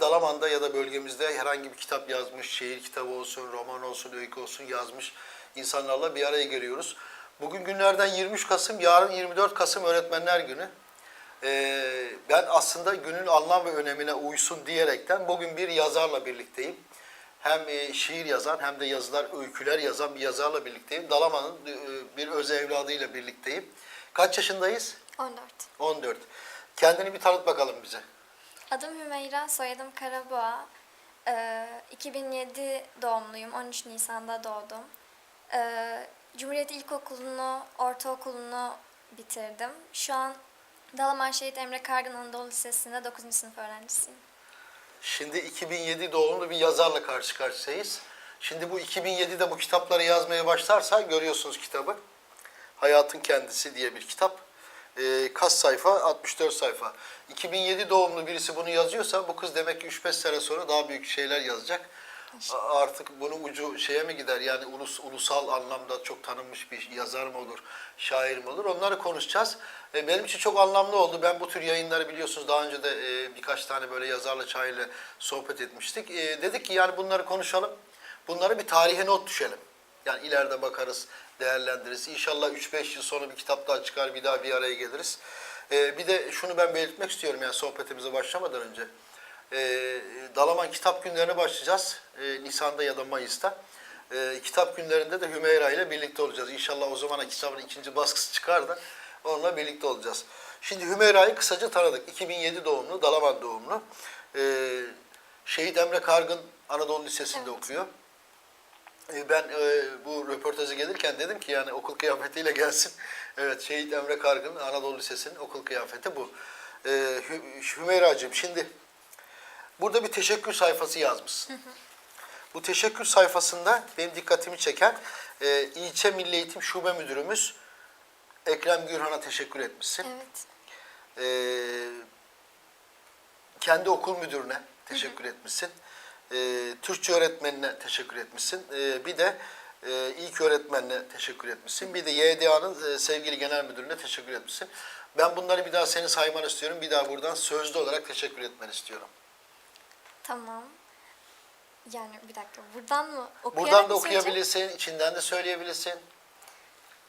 Dalaman'da ya da bölgemizde herhangi bir kitap yazmış, şiir kitabı olsun, roman olsun, öykü olsun yazmış insanlarla bir araya geliyoruz. Bugün günlerden 23 Kasım, yarın 24 Kasım Öğretmenler Günü. Ee, ben aslında günün anlam ve önemine uysun diyerekten bugün bir yazarla birlikteyim. Hem e, şiir yazan hem de yazılar, öyküler yazan bir yazarla birlikteyim. Dalaman'ın e, bir öz evladıyla birlikteyim. Kaç yaşındayız? 14. 14. Kendini bir tanıt bakalım bize. Adım Hümeyra, soyadım Karaboğa. Ee, 2007 doğumluyum, 13 Nisan'da doğdum. Ee, Cumhuriyet İlkokulu'nu, ortaokulunu bitirdim. Şu an Dalaman Şehit Emre Kargın Anadolu Lisesi'nde 9. sınıf öğrencisiyim. Şimdi 2007 doğumlu bir yazarla karşı karşıyayız. Şimdi bu 2007'de bu kitapları yazmaya başlarsa görüyorsunuz kitabı. Hayatın Kendisi diye bir kitap. Ee, kaç sayfa? 64 sayfa. 2007 doğumlu birisi bunu yazıyorsa bu kız demek ki 3-5 sene sonra daha büyük şeyler yazacak. A- Artık bunun ucu şeye mi gider? Yani ulus, ulusal anlamda çok tanınmış bir yazar mı olur, şair mi olur? Onları konuşacağız. E, benim için çok anlamlı oldu. Ben bu tür yayınları biliyorsunuz daha önce de e, birkaç tane böyle yazarla, şairle sohbet etmiştik. E, dedik ki yani bunları konuşalım. Bunları bir tarihe not düşelim. Yani ileride bakarız, değerlendiririz. İnşallah 3-5 yıl sonra bir kitap daha çıkar, bir daha bir araya geliriz. E, bir de şunu ben belirtmek istiyorum yani sohbetimize başlamadan önce. E, Dalaman Kitap Günlerine başlayacağız. E, Nisan'da ya da Mayıs'ta. E, kitap günlerinde de Hümeyra ile birlikte olacağız. İnşallah o zamana kitabın ikinci baskısı çıkar da onunla birlikte olacağız. Şimdi Hümeyra'yı kısaca tanıdık. 2007 doğumlu, Dalaman doğumlu. E, Şehit Emre Kargın Anadolu Lisesi'nde Evet. okuyor. E, Ben e, bu röportaja gelirken dedim ki yani okul kıyafetiyle gelsin. Evet Şehit Emre Kargın Anadolu Lisesi'nin okul kıyafeti bu. E, Hü- Hümeyra'cığım şimdi burada bir teşekkür sayfası yazmışsın. Bu teşekkür sayfasında benim dikkatimi çeken e, ilçe Milli Eğitim Şube Müdürümüz Ekrem Gürhan'a teşekkür etmişsin. Evet. E, kendi okul müdürüne teşekkür etmişsin. E, Türkçe öğretmenine teşekkür etmişsin. E, bir de e, ilk öğretmenine teşekkür etmişsin. Bir de YDA'nın e, sevgili genel müdürüne teşekkür etmişsin. Ben bunları bir daha seni saymanı istiyorum. Bir daha buradan sözlü olarak teşekkür etmeni istiyorum. Tamam. Yani bir dakika, buradan mı okuyarak Buradan da mı söyleyeceğim? okuyabilirsin, içinden de söyleyebilirsin.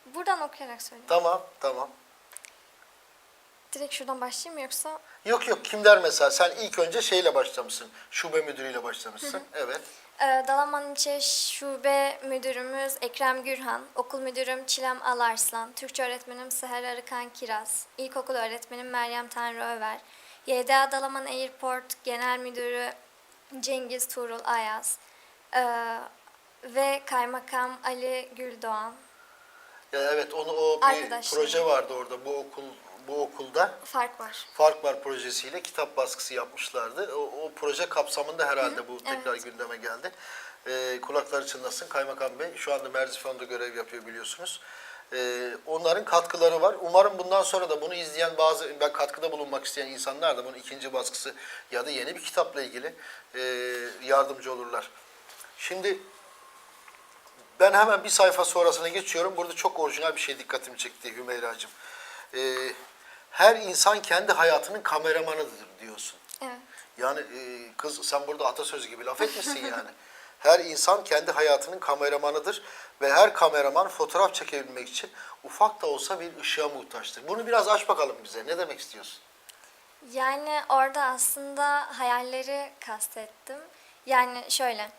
Buradan okuyarak söyleyeyim. Tamam, tamam. Direkt şuradan başlayayım mı yoksa? Yok yok kim der mesela sen ilk önce şeyle başlamışsın. Şube müdürüyle başlamışsın. Evet. Ee, Dalaman İlçe Şube Müdürümüz Ekrem Gürhan, Okul Müdürüm Çilem Alarslan, Türkçe Öğretmenim Seher Arıkan Kiraz, İlkokul Öğretmenim Meryem Tanrı Över, YDA Dalaman Airport Genel Müdürü Cengiz Tuğrul Ayaz ee, ve Kaymakam Ali Güldoğan. Ya evet onu o bir proje vardı orada bu okul bu okulda. Fark var. Fark Var projesiyle kitap baskısı yapmışlardı. O, o proje kapsamında herhalde bu tekrar evet. gündeme geldi. Ee, kulakları çınlasın Kaymakam Bey. Şu anda Merzifon'da görev yapıyor biliyorsunuz. Ee, onların katkıları var. Umarım bundan sonra da bunu izleyen bazı ben katkıda bulunmak isteyen insanlar da bunun ikinci baskısı ya da yeni bir kitapla ilgili e, yardımcı olurlar. Şimdi ben hemen bir sayfa sonrasına geçiyorum. Burada çok orijinal bir şey dikkatimi çekti Hümeyra'cığım. Ee, her insan kendi hayatının kameramanıdır diyorsun. Evet. Yani e, kız sen burada atasözü gibi laf etmişsin yani. Her insan kendi hayatının kameramanıdır ve her kameraman fotoğraf çekebilmek için ufak da olsa bir ışığa muhtaçtır. Bunu biraz aç bakalım bize. Ne demek istiyorsun? Yani orada aslında hayalleri kastettim. Yani şöyle,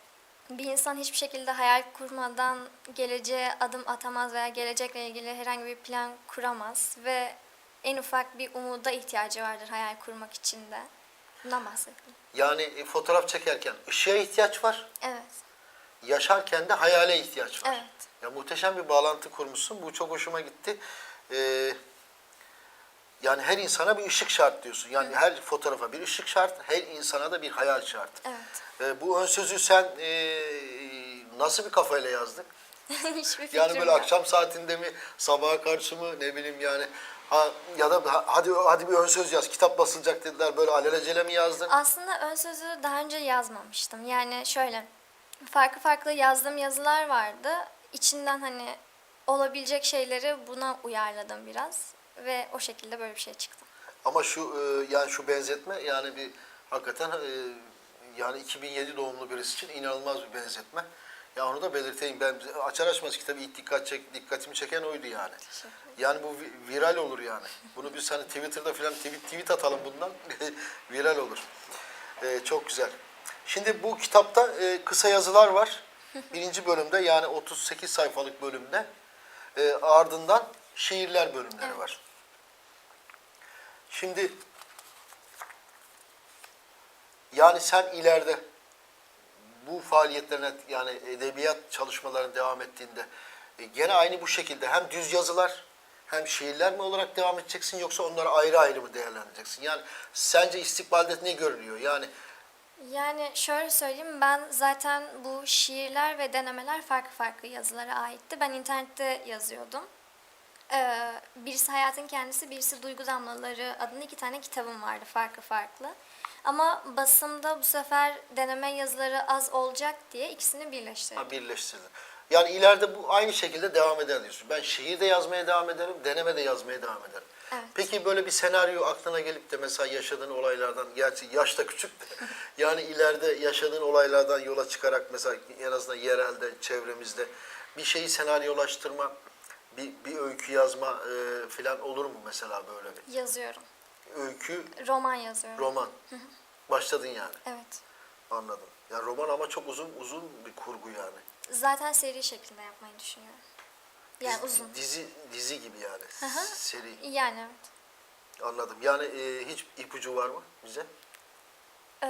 bir insan hiçbir şekilde hayal kurmadan geleceğe adım atamaz veya gelecekle ilgili herhangi bir plan kuramaz ve en ufak bir umuda ihtiyacı vardır hayal kurmak için de. Bundan bahsettim. Yani e, fotoğraf çekerken ışığa ihtiyaç var. Evet. yaşarken de hayale ihtiyaç var. Evet. Ya muhteşem bir bağlantı kurmuşsun. Bu çok hoşuma gitti. Ee, yani her insana bir ışık şart diyorsun. Yani her fotoğrafa bir ışık şart, her insana da bir hayal şart. Evet. Ee, bu ön sözü sen ee, nasıl bir kafayla yazdın? Hiçbir fikrim Yani böyle yok. akşam saatinde mi, sabaha karşı mı, ne bileyim yani. Ha, ya da ha- hadi hadi bir ön söz yaz, kitap basılacak dediler. Böyle alelacele mi yazdın? Aslında ön sözü daha önce yazmamıştım. Yani şöyle farklı farklı yazdığım yazılar vardı. İçinden hani olabilecek şeyleri buna uyarladım biraz ve o şekilde böyle bir şey çıktı. Ama şu e, yani şu benzetme yani bir Hakikaten e, yani 2007 doğumlu birisi için inanılmaz bir benzetme. Ya onu da belirteyim. Ben açar açmaz kitabı ilk dikkat çek, dikkatimi çeken oydu yani. Yani bu vi- viral olur yani. Bunu biz hani Twitter'da falan tweet, tweet atalım bundan. viral olur. Ee, çok güzel. Şimdi bu kitapta e, kısa yazılar var. Birinci bölümde yani 38 sayfalık bölümde. E, ardından şiirler bölümleri Evet. var. Şimdi yani sen ileride bu faaliyetlerine yani edebiyat çalışmalarına devam ettiğinde e, gene aynı bu şekilde hem düz yazılar hem şiirler mi olarak devam edeceksin yoksa onları ayrı ayrı mı değerlendireceksin? Yani sence istikbalde ne görünüyor? Yani Yani şöyle söyleyeyim ben zaten bu şiirler ve denemeler farklı farklı yazılara aitti. Ben internette yazıyordum. Ee, birisi Hayatın Kendisi, birisi Duygu Damlaları adında iki tane kitabım vardı farklı farklı. Ama basımda bu sefer deneme yazıları az olacak diye ikisini birleştirdim. ha, birleştirdin. Yani ileride bu aynı şekilde devam eder diyorsun. Ben şiir de yazmaya devam ederim, deneme de yazmaya devam ederim. Evet. Peki böyle bir senaryo aklına gelip de mesela yaşadığın olaylardan, gerçi yaş da küçük de, yani ileride yaşadığın olaylardan yola çıkarak mesela en azından yerelde, çevremizde bir şeyi senaryolaştırma, bir, bir öykü yazma e, falan olur mu mesela böyle bir? Yazıyorum. Öykü, Roman yazıyorum. roman. Başladın yani. evet. Anladım. Ya roman ama çok uzun uzun bir kurgu yani. Zaten seri şeklinde yapmayı düşünüyorum. Yani Dizi- uzun. Dizi dizi gibi yani. hı. Seri. Yani evet. Anladım. Yani e, hiç ipucu var mı bize? Ee,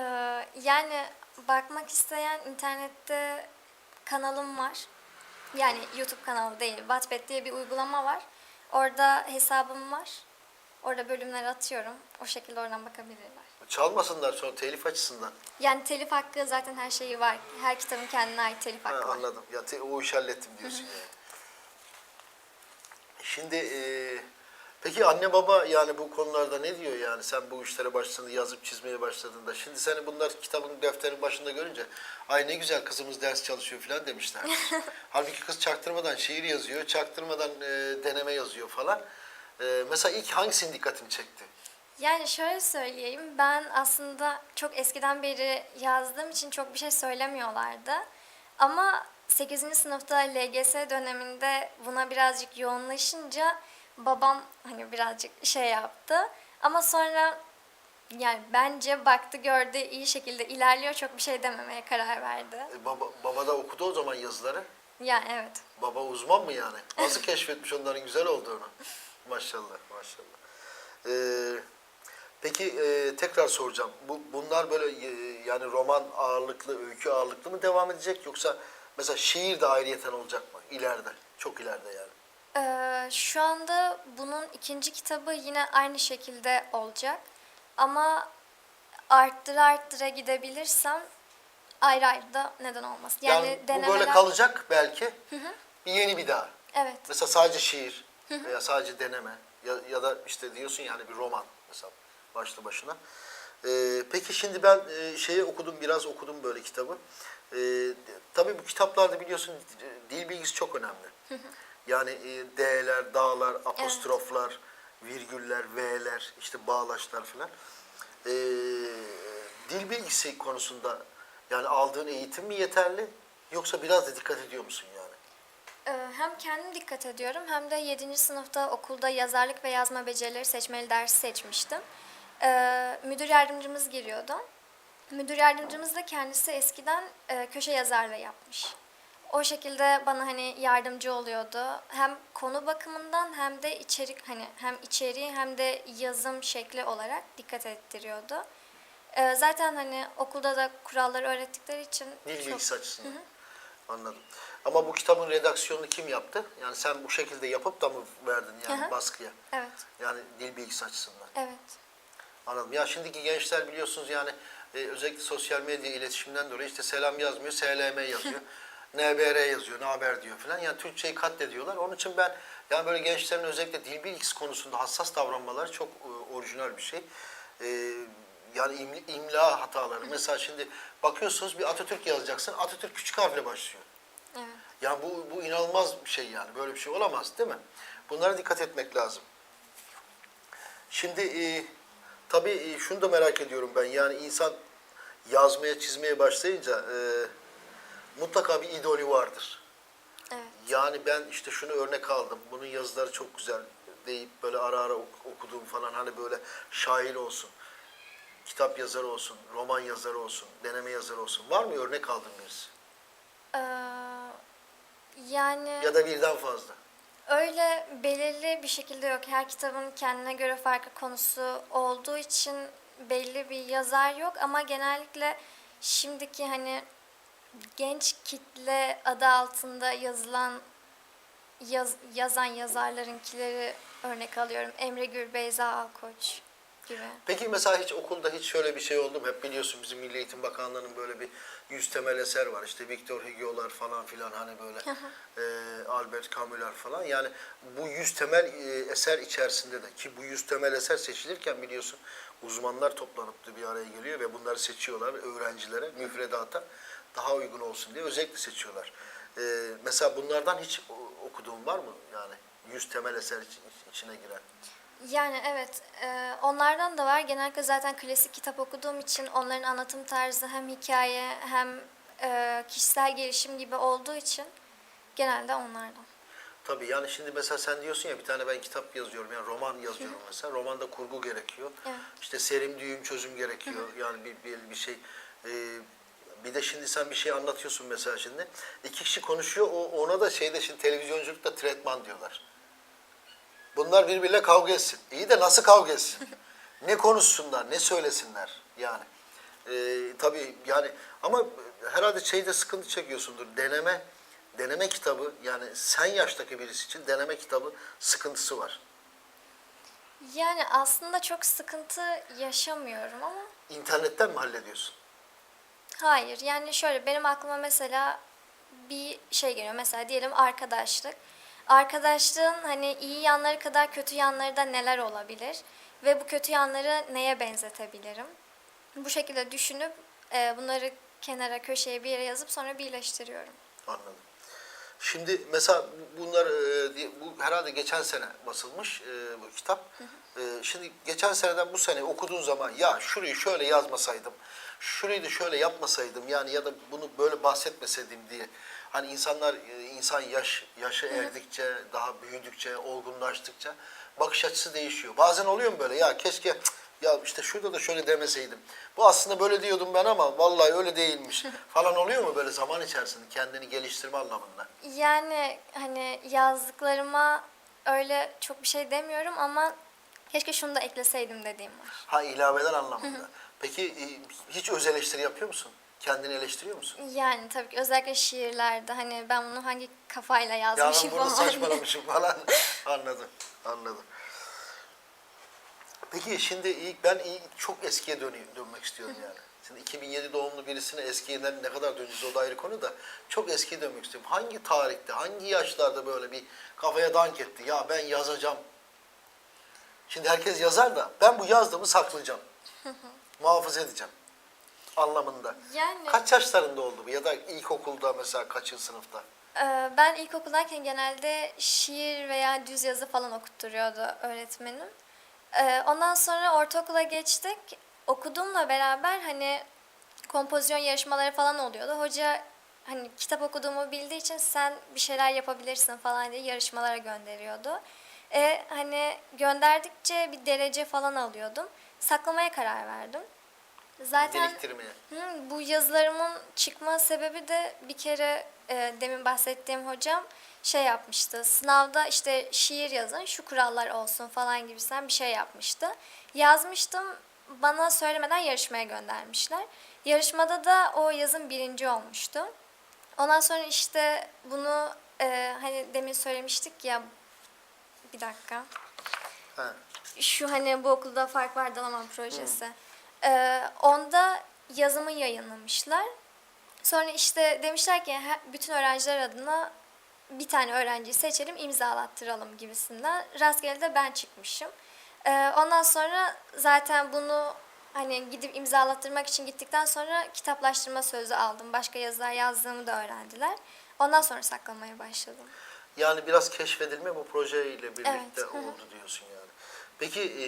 yani bakmak isteyen internette kanalım var. Yani YouTube kanalı değil, Wattpad diye bir uygulama var. Orada hesabım var. Orada bölümleri atıyorum. O şekilde oradan bakabilirler. Çalmasınlar sonra telif açısından. Yani telif hakkı zaten her şeyi var. Her kitabın kendine ait telif Ha, hakkı var. anladım. Ya te- o işi hallettim diyorsun yani. Şimdi e, peki anne baba yani bu konularda ne diyor yani sen bu işlere başladığında yazıp çizmeye başladığında şimdi seni bunlar kitabın defterin başında görünce ay ne güzel kızımız ders çalışıyor falan demişler. Halbuki kız çaktırmadan şiir yazıyor, çaktırmadan e, deneme yazıyor falan. E, mesela ilk hangisinin dikkatini çekti? Yani şöyle söyleyeyim, ben aslında çok eskiden beri yazdığım için çok bir şey söylemiyorlardı. Ama 8. sınıfta LGS döneminde buna birazcık yoğunlaşınca babam hani birazcık şey yaptı. Ama sonra yani bence baktı gördü iyi şekilde ilerliyor çok bir şey dememeye karar verdi. E, baba, baba da okudu o zaman yazıları. Yani evet. Baba uzman mı yani? Nasıl keşfetmiş onların güzel olduğunu? Maşallah, maşallah. Ee, peki e, tekrar soracağım. Bu bunlar böyle e, yani roman ağırlıklı, öykü ağırlıklı mı devam edecek yoksa mesela şiir de ayrıyeten olacak mı ileride? Çok ileride yani. Ee, şu anda bunun ikinci kitabı yine aynı şekilde olacak. Ama arttıra arttıra gidebilirsem ayrı ayrı da neden olmasın. Yani, Yani, bu böyle kalacak belki. Bir yeni bir daha. Evet. Mesela sadece şiir veya sadece deneme ya, ya da işte diyorsun yani bir roman mesela başlı başına. Ee, peki şimdi ben e, şeyi okudum biraz okudum böyle kitabı. Ee, tabii bu kitaplarda biliyorsun e, dil bilgisi çok önemli. Yani e, D'ler, dağlar, apostroflar, virgüller, V'ler, işte bağlaçlar falan. Ee, dil bilgisi konusunda yani aldığın eğitim mi yeterli yoksa biraz da dikkat ediyor musun yani? Ee, hem kendim dikkat ediyorum hem de 7. sınıfta okulda yazarlık ve yazma becerileri seçmeli dersi seçmiştim. Ee, müdür yardımcımız giriyordu. Müdür yardımcımız da kendisi eskiden e, köşe yazarlığı yapmış. O şekilde bana hani yardımcı oluyordu. Hem konu bakımından hem de içerik hani hem içeriği hem de yazım şekli olarak dikkat ettiriyordu. Ee, zaten hani okulda da kuralları öğrettikleri için Dil çok- bilgisi açısından. Anladım. Ama bu kitabın redaksiyonunu kim yaptı? Yani sen bu şekilde yapıp da mı verdin yani Hı hı. baskıya? Evet, Yani dil bilgisi açısından. evet. Anladım. Ya şimdiki gençler biliyorsunuz yani e, özellikle sosyal medya iletişiminden dolayı işte selam yazmıyor, SLM yazıyor. NBR yazıyor, ne haber diyor falan. Yani Türkçeyi katlediyorlar. Onun için ben yani böyle gençlerin özellikle dil bilgisi konusunda hassas davranmaları çok e, orijinal bir şey. E, yani im- imla hataları. Mesela şimdi bakıyorsunuz bir Atatürk yazacaksın. Atatürk küçük harfle başlıyor. Evet. Yani bu, bu inanılmaz bir şey yani. Böyle bir şey olamaz değil mi? Bunlara dikkat etmek lazım. Şimdi e, Tabii e, şunu da merak ediyorum ben. Yani insan yazmaya, çizmeye başlayınca e, mutlaka bir idolü vardır. Evet. Yani ben işte şunu örnek aldım. Bunun yazıları çok güzel deyip böyle ara ara ok- okuduğum falan hani böyle şair olsun. Kitap yazarı olsun, roman yazarı olsun, deneme yazarı olsun. Var mı örnek aldığın birisi? Ee, yani Ya da birden fazla. öyle belirli bir şekilde yok. Her kitabın kendine göre farklı konusu olduğu için belli bir yazar yok ama genellikle şimdiki hani genç kitle adı altında yazılan yaz, yazan yazarlarınkileri örnek alıyorum. Emre Gür, Beyza Alkoç gibi. Peki mesela hiç okulda hiç şöyle bir şey oldu mu? Hep biliyorsun bizim Milli Eğitim Bakanlığı'nın böyle bir yüz temel eser var. İşte Victor Hugo'lar falan filan hani böyle e, Albert Camus'lar falan. Yani bu yüz temel e, eser içerisinde de ki bu yüz temel eser seçilirken biliyorsun uzmanlar toplanıp da bir araya geliyor ve bunları seçiyorlar öğrencilere müfredata daha uygun olsun diye özellikle seçiyorlar. E, mesela bunlardan hiç okuduğun var mı? Yani yüz temel eser için- içine giren. Yani evet, e, onlardan da var. Genellikle zaten klasik kitap okuduğum için onların anlatım tarzı hem hikaye hem e, kişisel gelişim gibi olduğu için genelde onlardan. Tabii yani şimdi mesela sen diyorsun ya bir tane ben kitap yazıyorum yani roman yazıyorum mesela. Romanda kurgu gerekiyor. Evet. İşte serim düğüm çözüm gerekiyor. Yani bir, bir, bir şey e, bir de şimdi sen bir şey anlatıyorsun mesela şimdi. İki kişi konuşuyor o, ona da şeyde şimdi televizyonculukta tretman diyorlar. Bunlar birbiriyle kavga etsin. İyi de nasıl kavga etsin? ne konuşsunlar, ne söylesinler yani. Ee, tabii yani ama herhalde şeyde sıkıntı çekiyorsundur. Deneme deneme kitabı yani sen yaştaki birisi için deneme kitabı sıkıntısı var. Yani aslında çok sıkıntı yaşamıyorum ama İnternetten mi hallediyorsun? Hayır. Yani şöyle benim aklıma mesela bir şey geliyor. Mesela diyelim arkadaşlık. Arkadaşlığın hani iyi yanları kadar kötü yanları da neler olabilir? Ve bu kötü yanları neye benzetebilirim? Bu şekilde düşünüp e, bunları kenara, köşeye bir yere yazıp sonra birleştiriyorum. Anladım. Şimdi mesela bunlar e, bu herhalde geçen sene basılmış e, bu kitap. E, şimdi geçen seneden bu sene okuduğun zaman ya şurayı şöyle yazmasaydım, şurayı da şöyle yapmasaydım yani ya da bunu böyle bahsetmeseydim diye. Hani insanlar insan yaş yaşı erdikçe, daha büyüdükçe, olgunlaştıkça bakış açısı değişiyor. Bazen oluyor mu böyle ya keşke cık, ya işte şurada da şöyle demeseydim. Bu aslında böyle diyordum ben ama vallahi öyle değilmiş falan oluyor mu böyle zaman içerisinde kendini geliştirme anlamında? Yani hani yazdıklarıma öyle çok bir şey demiyorum ama keşke şunu da ekleseydim dediğim var. Ha ilaveler anlamında. Peki e, hiç öz eleştiri yapıyor musun? Kendini eleştiriyor musun? Yani tabii ki özellikle şiirlerde hani ben bunu hangi kafayla Ya yazmışım ben burada falan. saçmalamışım falan. anladım, anladım. Peki şimdi ilk ben ilk çok eskiye döneyim, dönmek istiyorum yani. Şimdi 2007 doğumlu birisine eskiden ne kadar döneceğiz o da ayrı konu da çok eskiye dönmek istiyorum. Hangi tarihte, hangi yaşlarda böyle bir kafaya dank etti? Ya ben yazacağım. Şimdi herkes yazar da ben bu yazdığımı saklayacağım. Muhafaza edeceğim anlamında. Yani Kaç yaşlarında oldu bu ya da ilkokulda mesela kaçıncı sınıfta? e, ben ilkokuldayken genelde şiir veya düz yazı falan okutturuyordu öğretmenim. E, Ondan sonra ortaokula geçtik. Okuduğumla beraber hani kompozisyon yarışmaları falan oluyordu. Hoca hani kitap okuduğumu bildiği için sen bir şeyler yapabilirsin falan diye yarışmalara gönderiyordu. E, hani gönderdikçe bir derece falan alıyordum. Saklamaya karar verdim. Zaten Biriktirmeye. Hı, bu yazılarımın çıkma sebebi de bir kere e, demin bahsettiğim hocam şey yapmıştı. Sınavda işte şiir yazın, şu kurallar olsun falan gibisinden bir şey yapmıştı. Yazmıştım, bana söylemeden yarışmaya göndermişler. Yarışmada da o yazım birinci olmuştu. Ondan sonra işte bunu e, hani demin söylemiştik ya bir dakika Ha. şu hani bu okulda fark var Dalaman projesi. Ee, onda yazımı yayınlamışlar. Sonra işte demişler ki "He- bütün öğrenciler adına bir tane öğrenciyi seçelim imzalattıralım gibisinden. Rastgele de ben çıkmışım. Ee, ondan sonra zaten bunu hani gidip imzalattırmak için gittikten sonra kitaplaştırma sözü aldım. Başka yazılar yazdığımı da öğrendiler. Ondan sonra saklamaya başladım. Yani biraz keşfedilme bu projeyle birlikte Evet, oldu diyorsun yani. Peki e,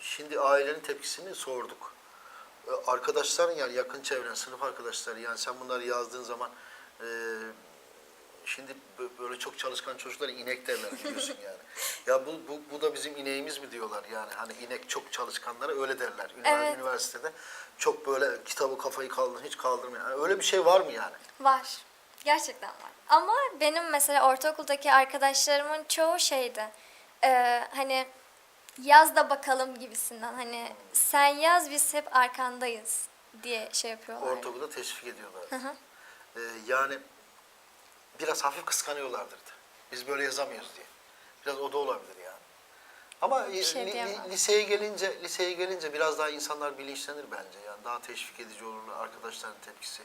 şimdi ailenin tepkisini sorduk. E, Arkadaşların yani yakın çevren, sınıf arkadaşları yani sen bunları yazdığın zaman e, şimdi bö- böyle çok çalışkan çocuklara inek derler biliyorsun yani. Ya bu, bu, bu da bizim ineğimiz mi diyorlar yani hani inek çok çalışkanlara öyle derler Ünivers- Evet. üniversitede. Çok böyle kitabı kafayı kaldır hiç kaldırmıyor. Yani öyle bir şey var mı yani? Var. Gerçekten var. Ama benim mesela ortaokuldaki arkadaşlarımın çoğu şeydi. Ee, hani yaz da bakalım gibisinden. Hani sen yaz biz hep arkandayız diye şey yapıyorlar. Ortaokulda teşvik ediyorlar. Ee, yani biraz hafif kıskanıyorlardır da. Biz böyle yazamıyoruz diye. Biraz o da olabilir yani. Ama Bir şey li- li- diyemem. liseye gelince liseye gelince biraz daha insanlar bilinçlenir bence. Yani daha teşvik edici olurlar arkadaşların tepkisi.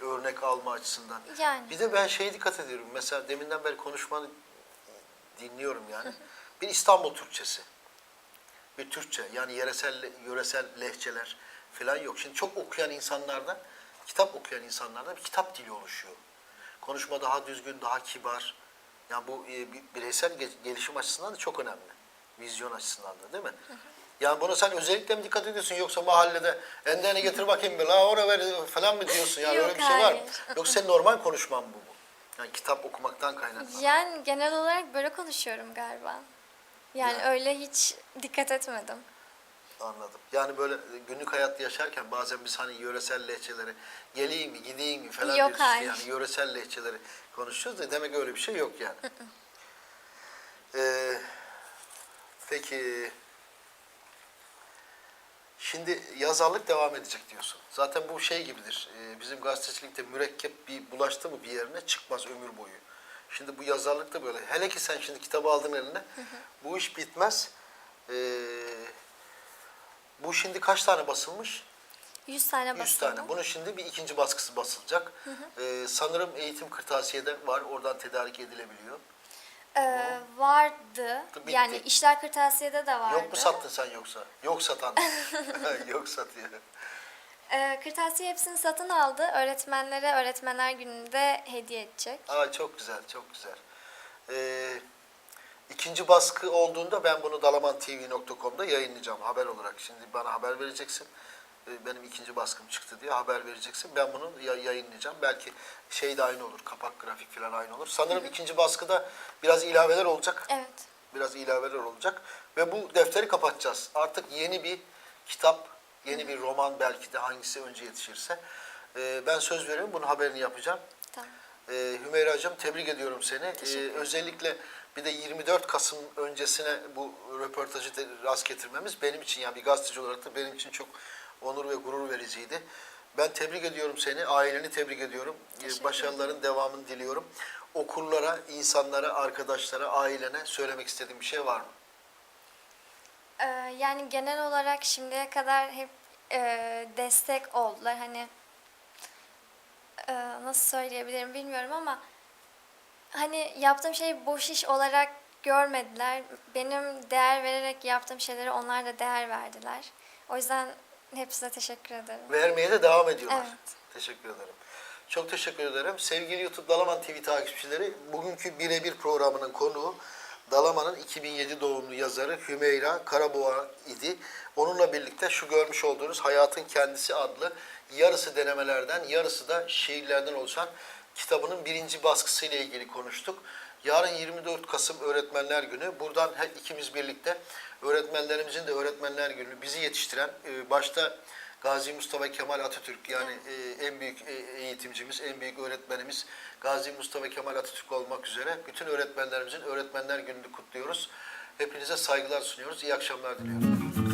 Örnek alma açısından. Yani. Bir de ben şeye dikkat ediyorum. Mesela deminden beri konuşmanı dinliyorum yani. bir İstanbul Türkçesi. Bir Türkçe yani yöresel yöresel lehçeler falan yok. Şimdi çok okuyan insanlarda, kitap okuyan insanlarda bir kitap dili oluşuyor. Konuşma daha düzgün, daha kibar. Yani bu e, bir bireysel ge- gelişim açısından da çok önemli. Vizyon açısından da değil mi? Yani buna sen özellikle mi dikkat ediyorsun yoksa mahallede endeni getir bakayım bir la oraya ver falan mı diyorsun? Yani Yok, öyle bir şey var mı? Yoksa senin normal konuşman bu mu? Yani kitap okumaktan kaynaklı. Yani genel olarak böyle konuşuyorum galiba. Yani Ya. öyle hiç dikkat etmedim. Anladım. Yani böyle günlük hayatta yaşarken bazen biz hani yöresel lehçeleri geleyim mi gideyim mi falan Yok, diyoruz. hayır. Yani yöresel lehçeleri konuşuyoruz da demek öyle bir şey yok yani. Ee, peki şimdi yazarlık devam edecek diyorsun. Zaten bu şey gibidir. Ee, bizim gazetecilikte mürekkep bir bulaştı mı bir yerine çıkmaz ömür boyu. Şimdi bu yazarlık da böyle. Hele ki sen şimdi kitabı aldın eline. Bu iş bitmez. Ee, bu şimdi kaç tane basılmış? 100 tane 100 basıldı. tane. Bunun şimdi bir ikinci baskısı basılacak. Ee, sanırım eğitim kırtasiyede var. Oradan tedarik edilebiliyor. Ee, vardı. Bitti. Yani işler kırtasiyede de vardı. Yok mu sattın sen yoksa? Yok satan. Yok satıyor. Ee, kırtasiye hepsini satın aldı. Öğretmenlere öğretmenler gününde hediye edecek. Aa, çok güzel, çok güzel. Ee, ikinci baskı olduğunda ben bunu dalamantv.com'da yayınlayacağım haber olarak. Şimdi bana haber vereceksin. Ee, benim ikinci baskım çıktı diye haber vereceksin. Ben bunu ya- yayınlayacağım. Belki şey de aynı olur, kapak grafik falan aynı olur. Sanırım ikinci baskıda biraz ilaveler olacak. Evet. Biraz ilaveler olacak. Ve bu defteri kapatacağız. Artık yeni bir kitap, yeni bir roman belki de hangisi önce yetişirse. Ee, ben söz veriyorum, bunun haberini yapacağım. Tamam. Ee, Hümeyra'cığım tebrik ediyorum seni. Ederim. özellikle bir de 24 Kasım öncesine bu röportajı de rast getirmemiz benim için yani bir gazeteci olarak da benim için çok onur ve gurur vericiydi. Ben tebrik ediyorum seni, aileni tebrik ediyorum. Teşekkür Başarıların devamını diliyorum. Okullara, insanlara, arkadaşlara, ailene söylemek istediğin bir şey var mı? Ee, yani genel olarak şimdiye kadar hep e, destek oldular. Hani e, nasıl söyleyebilirim bilmiyorum ama hani yaptığım şeyi boş iş olarak görmediler. Benim değer vererek yaptığım şeylere onlar da değer verdiler. O yüzden hepsine teşekkür ederim. Vermeye de devam ediyorlar. Evet. Teşekkür ederim. Çok teşekkür ederim. Sevgili YouTube Dalaman TV takipçileri, bugünkü birebir programının konuğu Dalaman'ın 2007 doğumlu yazarı Hümeyra Karaboğa idi. Onunla birlikte şu görmüş olduğunuz Hayatın Kendisi adlı yarısı denemelerden, yarısı da şiirlerden oluşan kitabının birinci baskısıyla ilgili konuştuk. Yarın 24 Kasım Öğretmenler Günü. Buradan her ikimiz birlikte öğretmenlerimizin de Öğretmenler Günü bizi yetiştiren, e, başta Gazi Mustafa Kemal Atatürk yani e, en büyük e, eğitimcimiz, en büyük öğretmenimiz Gazi Mustafa Kemal Atatürk olmak üzere bütün öğretmenlerimizin Öğretmenler Günü'nü kutluyoruz. Hepinize saygılar sunuyoruz. İyi akşamlar diliyorum.